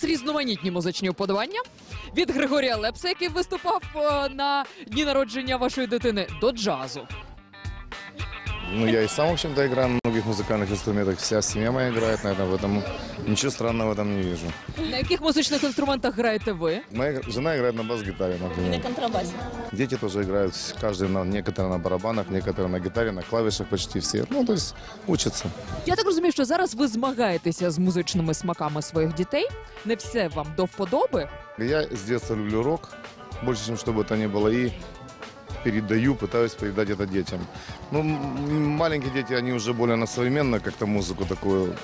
вас різноманітні музичні вподобання від Григорія Лепса, який виступав е, на дні народження вашої дитини, до джазу. Ну, я и сам, в общем-то, играю на многих музыкальных инструментах. Вся семья моя играет, наверное, в этом. Ничего странного в этом не вижу. На яких музичних інструментах граєте ви? Моя жена играет на бас-гитаре, на например. контрабасе. Дети тоже играют, каждый на, некоторые на барабанах, некоторые на гитаре, на клавишах почти все. Ну, то есть учатся. Я так розумію, що зараз ви змагаєтеся з музичними смаками своїх дітей. Не все вам до вподоби. Я с детства люблю рок, больше, чем что бы то ни было, и передаю, пытаюсь передать это детям. Ну, маленькие дети, они уже более на современную как-то музыку такую,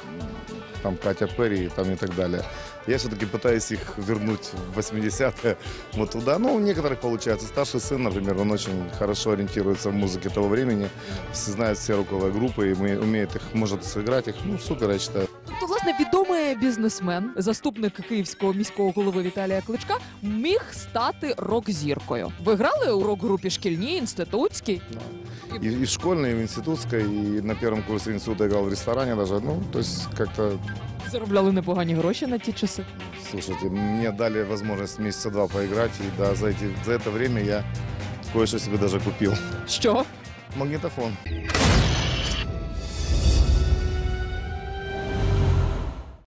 там, Катя Перри там, и так далее. Я все-таки пытаюсь их вернуть в 80-е вот туда. Ну, у некоторых получается. Старший сын, например, он очень хорошо ориентируется в музыке того времени. Все знает все роковые группы, и умеет их, может сыграть их. Ну, супер, я считаю. Тобто, власне, відомий бізнесмен, заступник київського міського голови Віталія Кличка, міг стати рок-зіркою. Ви грали у рок-групі шкільній, інститутській? И, и в школьной, и в институтской, и на первом курсе института играл в ресторане даже. Ну, то есть как-то, Заробляли непогані гроші на ті часи. слушайте, мне дали возможность месяца два поиграть, и да, за, эти, за это время я кое-что себе даже купил. Що? Магнитофон.